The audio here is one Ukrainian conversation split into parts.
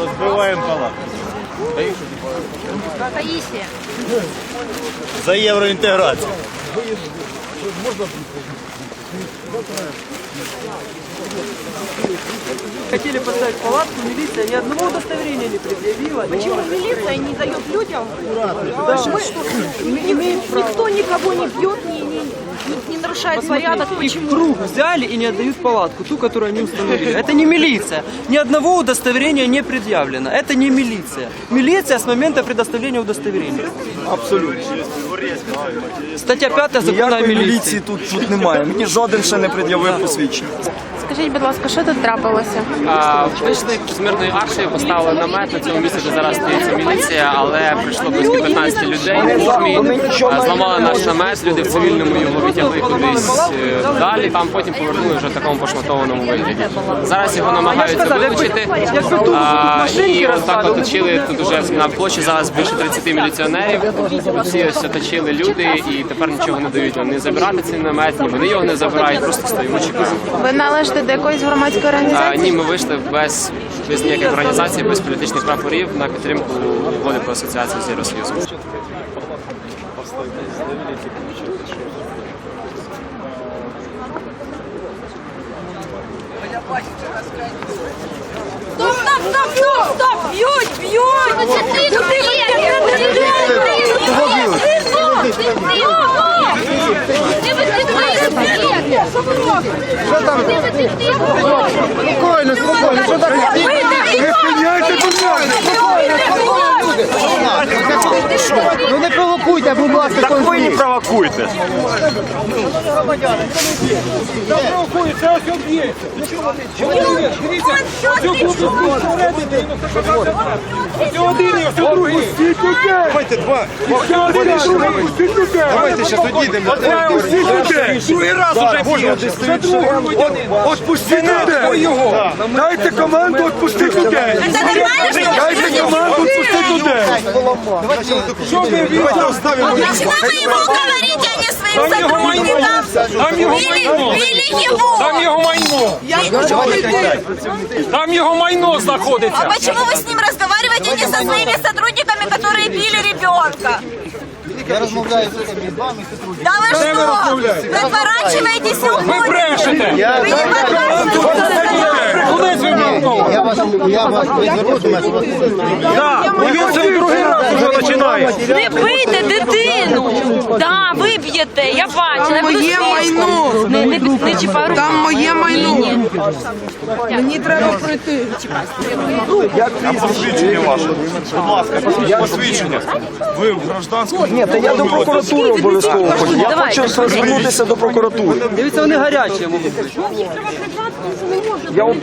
Розбиваємо палатку. Таїсія. За євроінтеграцію. Хотели поставить палатку, милиция ни одного удостоверения не предъявила. Почему милиция не дает людям? Мы- ни- ни- никто никого не бьет, не, не- не- не нарушает порядок. Их Почему? круг взяли и не отдают палатку, ту, которую они установили. Это не милиция. Ни одного удостоверения не предъявлено. Это не милиция. Милиция с момента предоставления удостоверения. Абсолютно. Стаття 5 закону о Ніякої міліції. міліції тут, тут немає. Мені жоден ще не пред'явив посвідчення. Скажіть, будь ласка, що тут трапилося? А, Вийшли з мирної акції, поставили намет на цьому місці, де зараз стоїться міліція, але прийшло близько 15 людей в формі, зламали наш намет, люди в цивільному його відтягли кудись е, далі, там потім повернули вже в такому пошматованому вигляді. Зараз його намагаються вилучити. А, І отак розкладали, оточили тут уже на площі зараз більше 30 міліціонерів. Всі ось оточили люди і тепер нічого не дають ні забирати цей намет, ні вони його не забирають, просто стоїмо чекаємо. Ви належите до якоїсь громадської А, ні, ми вийшли без, без ніяких організацій, без політичних прапорів на підтримку угоди про асоціацію з Євросоюзом. Стоп, стоп, стоп, стоп, стоп! Б'ють, б'ють! Це ти Спокійно, спокійно, що так? Не спиняйте, будь ласка! Ну не провокуйте, будь ласка, Так ви не провокуйте. Давайте два. Давайте зараз одійдемо. Другий раз уже. Отпустіть людей. Дайте команду відпустити людей. Дайте команду відпустити людей. Що ви Давайте оставимо їх. Начинай ему говорить, а не своим сотрудникам. Били, били его. Там його майно. Там його майно знаходиться. А почему вы с ним разговариваете, а не со своими сотрудниками, которые били ребенка? Да вы что? Вы отворачиваетесь и Ви уходите. брешете. Вы не отворачиваетесь. Куди ви вимкнули? І він це другий раз вже починає. Не бийте дитину! Да, ви б'єте, я бачу. Там моє майно. Не, не, не чіпай. Там моє майно. Мені треба пройти. Посвідчення ваше. Будь ласка, посвідчення. Ви в гражданському. Ні, та я до прокуратури обов'язково хочу. Я хочу звернутися до прокуратури. Дивіться, вони гарячі. Я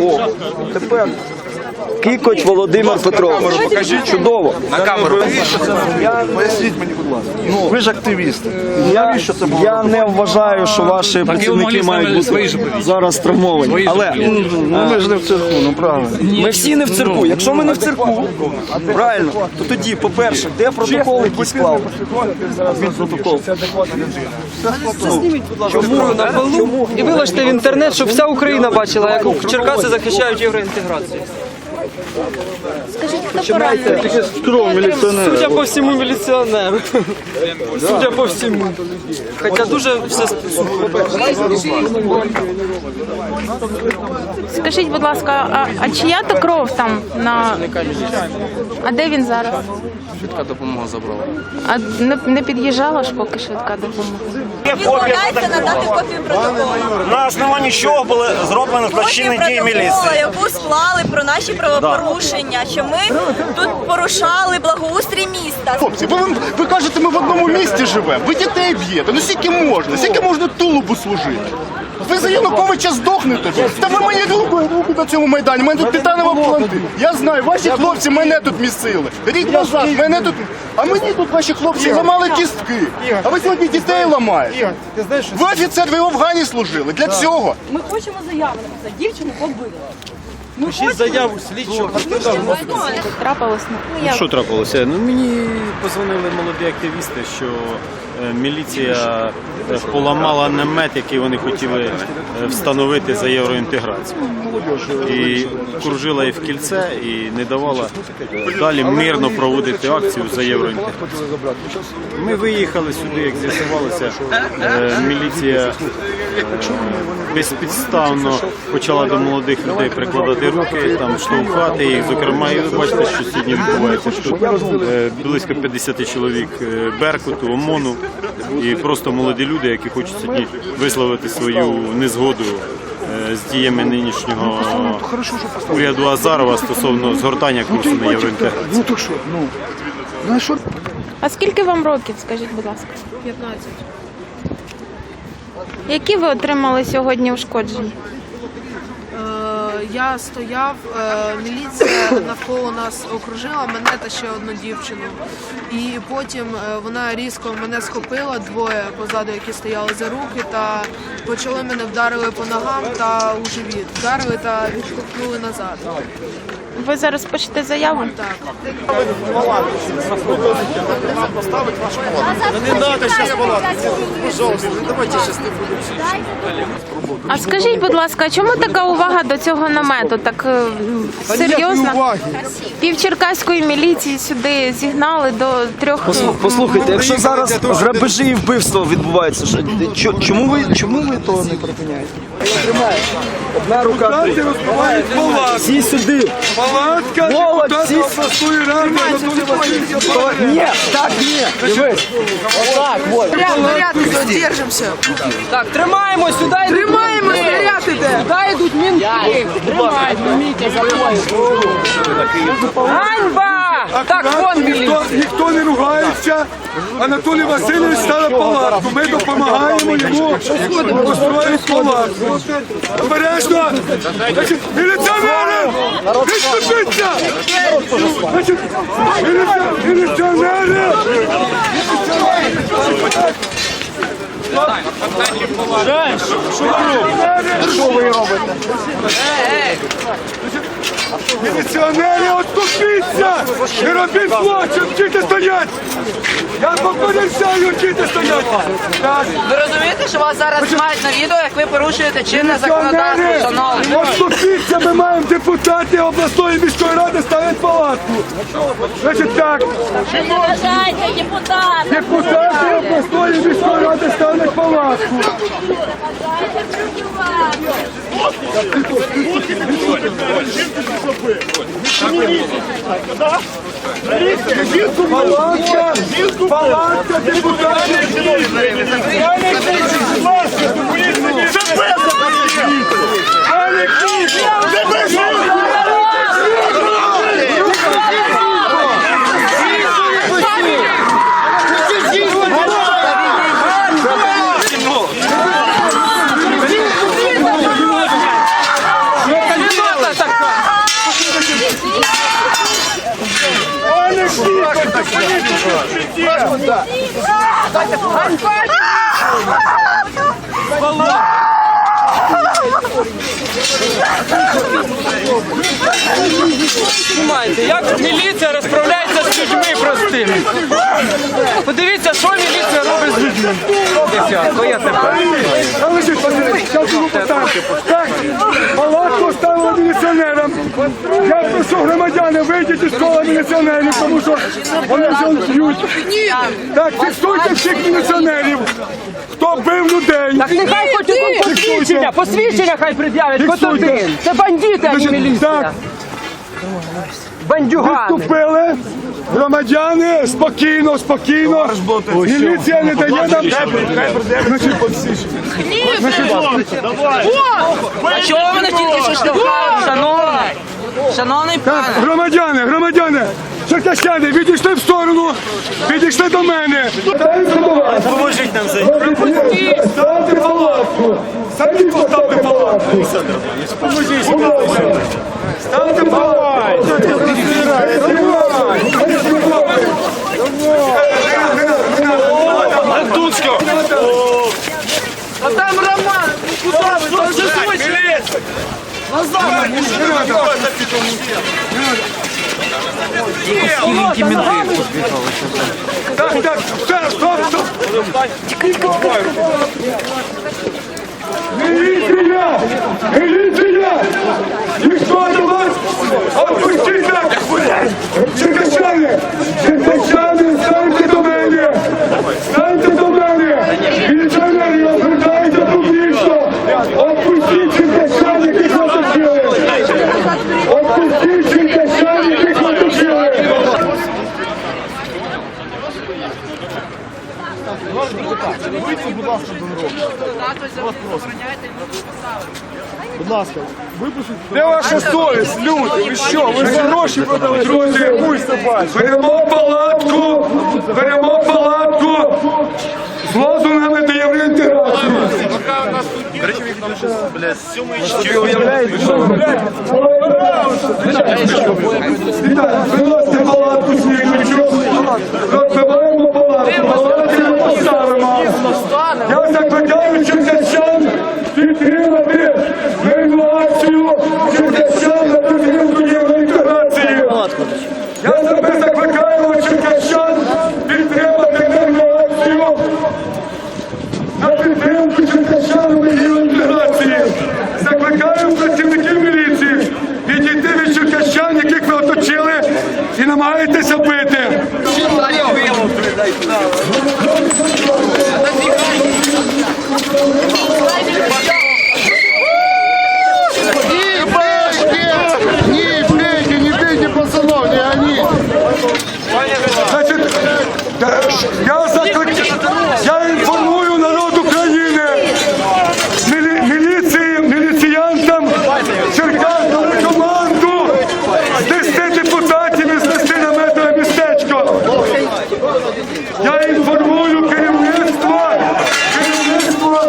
О, тепер. Кікоч Володимир Петрович. Покажіть чудово. На камеру. Поясніть мені, будь ласка. Ну, ви ж активісти. Я, я не вважаю, що ваші працівники мають бути зараз травмовані. Але ну, ми ж не в цирку, ну правильно. Ми всі не в цирку. Якщо ми не в цирку, правильно, то тоді, по-перше, де протокол, який? Адмінпротокол. Будь ласка, зброю на полу і виложте в інтернет, щоб вся Україна бачила, як Черкаси захищають євроінтеграцію. Скажіть, хто поранений? Судя по всьому міліціонеру. Судя по всьому. Хоча дуже все Скажіть, будь ласка, а, а чия то кров там на. А де він зараз? Швидка допомога забрала. А не, не під'їжджала ж поки швидка допомога. Відмовляється надати копію протоколу. На основанні чого були зроблені злочинні дії протоколу, міліції? яку склали про наші правопорушення, що ми тут порушали благоустрій міста. Хлопці, ви, ви кажете, ми в одному місті живемо. Ви дітей б'єте. Ну скільки можна? Скільки можна тулубу служити? Ви за Януковича здохнете. Та ви мені руку, руку на цьому майдані. У мене тут титанова планти. Я знаю, ваші хлопці мене тут місили. Рік назад мене тут. А мені тут ваші хлопці ламали кістки. А ви сьогодні дітей ламаєте. Ви офіцер, ви в Афгані служили. Для цього. Ми хочемо заяву написати. Дівчину побили. Пишіть заяву слідчого. Трапилось. Ну, я Що трапилося? Ну мені позвонили молоді активісти, що міліція е, поламала намет, який вони хотіли е, встановити за євроінтеграцію. І кружила і в кільце, і не давала е, далі мирно проводити акцію за євроінтеграцію. Ми виїхали сюди, як з'ясувалося, е, міліція е, безпідставно почала до молодих людей прикладати руки, там штовхати їх. Зокрема, і ви бачите, що сьогодні відбувається. Що е, близько 50 чоловік е, Беркуту, ОМОНу і просто молоді люди, які хочуть сьогодні висловити свою незгоду е, з діями нинішнього уряду Азарова стосовно згортання курсу на євроінтеграцію. Ну то що? Ну, ну що? А скільки вам років, скажіть, будь ласка? 15. Які ви отримали сьогодні ушкодження? Я стояв, е, міліція навколо нас окружила мене та ще одну дівчину. І потім е, вона різко мене схопила, двоє позаду, які стояли за руки, та почали мене вдарили по ногам та у живіт. Вдарили та відкопнули назад. Ви зараз пишете заяву? Так. А скажіть, будь ласка, чому така увага до цього намету? Так е, серйозно? Пів черкаської міліції сюди зігнали до трьох. Послухайте, якщо зараз грабежі і вбивство відбуваються, що, чо- чому ви чому ви того не припиняєте? Одна рука. Всі сюди. Палатка Молодь, депутата всі- обласної ради Анатолій Васильович. О, Ні, так ні. Дивись. Отак, вот. Порядок, держимося. Так, тримаємо сюди. Тримаємо, снаряд іде. Сюди йдуть мінки. Тримай, мінки Ганьба! Так, вон ніхто, міліція. ніхто не ругається. Анатолій Васильович ставить палатку. Ми допомагаємо йому построїти палатку. Обережно! Значить, міліціонери! Відступіться! Значить, міліці- Міліціонери! Що ви робите? Міліціонери, отступіться! Не робіть злочин, діти стоять! Я попереджаю, діти стоять! Так, Ви розумієте, що вас зараз знімають на відео, як ви порушуєте чинне законодавство, шановні? Отступіться, ми маємо депутати обласної міської ради ставити палатку! Значить так, Заважайте, депутати! депутати обласної міської ради ставлять палатку! Палатка! Палатка депутатів! Знімайте, як міліція розправляється з людьми простими. Подивіться, що міліція робить з людьми. Десятко, я ви що, подивіться, зараз йому питання. Так, палатку міліціонерам. Я прошу громадяни, вийдіть із кола міліціонерів, тому що вони вже б'ють. Так, фіксуйте всіх міліціонерів. Хто бив людей? Так нехай хоч посвідчення, посвідчення хай пред'являть, Фіксуйте. один. Це бандити, а не міліція. Так, Бандюгани. вступили. Громадяни, спокійно, спокійно. Міліція не дає нам. Значить, А чого ви тільки що штовхали, шановний? Шановний Так, громадяни, громадяни, черкащани, відійшли в сторону, відійшли до мене. Поможіть нам зайти. Ставте палатку. Самі поставте палатку. Поможіть. Ставте палатку. Дудсько! а там Роман, куди ви? Там же звичайно. Назад. Менти позбігали. Так, так, все, стоп, стоп. Міліція! Міліція! Ніхто до вас! Отпустіться! Черкащани! Черкащани, станьте до мене! Станьте до мене! Міліціонери, обертайте публічно! Отпустіть черкащан, яких оточили! Отпустіть черкащан, яких оточили! Де ваша совість, люди? Ви що? Ви за гроші продали? Друзі, беремо палатку, беремо палатку з лозунгами до євроінтеграції. Ви уявляєте, що? Виносьте палатку світлячу, розбиваємо палатку, палатку не поставимо. Я закликаю черкащан підтримати реанімацію черкащан на підтримку євроінтеграції. Я тебе закликаю черкащан підтримати реанімацію на підтримку черкащан у євроінтеграції. Закликаю працівників міліції відійти від черкащан, яких ви оточили, і намагаєтеся бити. Не бейте! Не бейте, не бейте пацанов, не они! Значить, е, я закликаю, я інформую народ України, мілі, міліції, міліціянтам, Черкасам команду знести депутатів і знести наметове містечко. Я інформую керівництво, керівництво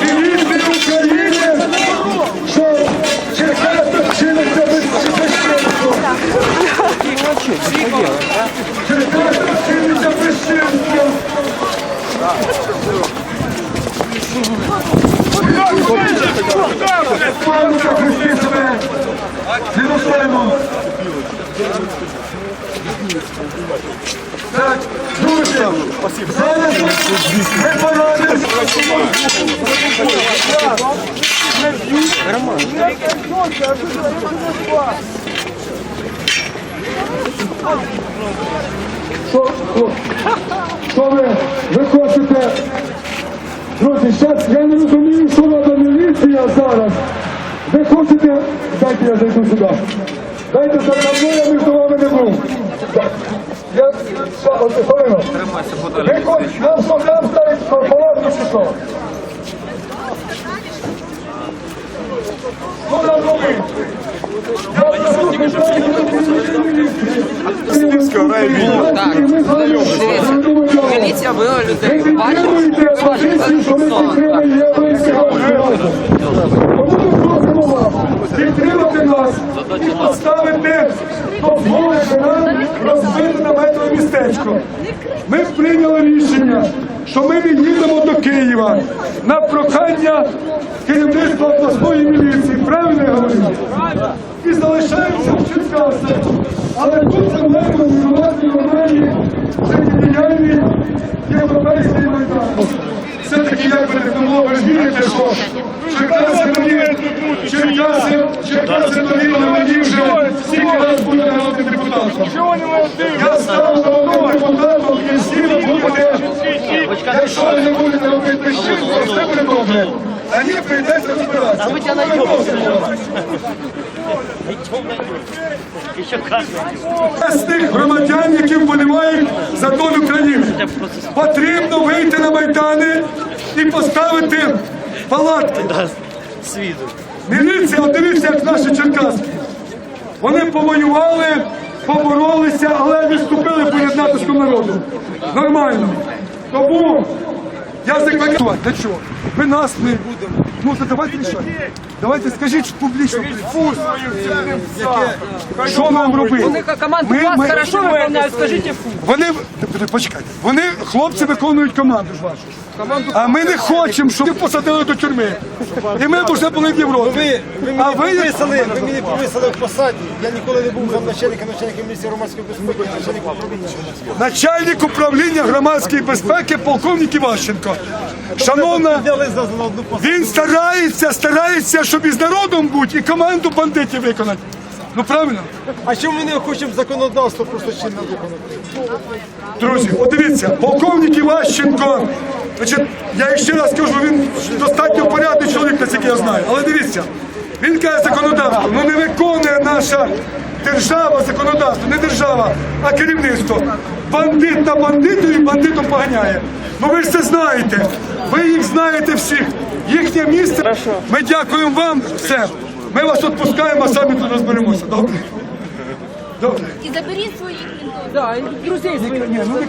міліції України, що Черкаси вчиниться безпечно. Так, друзі, зараз ми порадимо. Що, ви, ви? Друзі, зараз я не розумію, що треба міліція зараз. Ви хочете, дайте я зайду сюди. Дайте за мною, я між вами не був. Я, що, от, хвилину. Ви хочете, нам що там ставить палатку чи що? Що нам робити? Я Спільського райвідділу. Так. Міліція била людей. Підтримуйте що ми підтримуємо. Тому ми просимо вас підтримати нас і поставити, дозволити нам розбити наметове містечко. Ми прийняли рішення, що ми не їдемо до Києва на прохання керівництва обласної міліції. Правильно я говорю? І залишаємося в Черкасах. Але тут ми маємо нормальні життєдіяльні європейський майдан. Все-таки ж вірите, що Черкаси мені, Черкаси, Черкаси довірили мені вже скільки раз буде народним депутатом. Я стану народним депутатом і всі буде, якщо ви не будете робити причину, все буде добре. А ні, прийдеться розбиратися. А ви тя з тих громадян, які вболівають за долю країни. Потрібно вийти на майдани і поставити палатки. Міліція, от дивіться, як наші черкаски. Вони повоювали, поборолися, але відступили перед натиском народу. Нормально. Тому я закликаю. Для чого? Ви нас не будемо. Ну, то давайте рішати. Давайте скажіть публічно. Що нам робити? Вони команду Ми- вас ми- хорошо виконують, скажіть фу. Вони почекайте. Вони хлопці виконують команду ж вашу. А ми не хочемо, щоб ви посадили до тюрми. І ми б вже були в Європі. а ви Виписали, ви мені повисили в посаді. Я ніколи не був замначальником начальника міліції громадської безпеки, начальник управління начальник управління громадської безпеки полковник Іващенко. Шановна, він старається, старається, щоб із народом бути і команду бандитів виконати. Ну правильно? А чому ми не хочемо законодавство просто чинно виконати? Друзі, подивіться, полковник Іващенко, значить, я ще раз кажу, він достатньо порядний чоловік, наскільки я знаю. Але дивіться, він каже законодавство, ну не виконує наша держава законодавство, не держава, а керівництво. Бандит на бандиту і бандитом поганяє. Ну ви ж це знаєте. Ви їх знаєте всіх. Їхнє місце. Ми дякуємо вам. Все. Ми вас відпускаємо, а самі тут розберемося. Добре. Добре. І заберіть своїх Да, и друзей своих.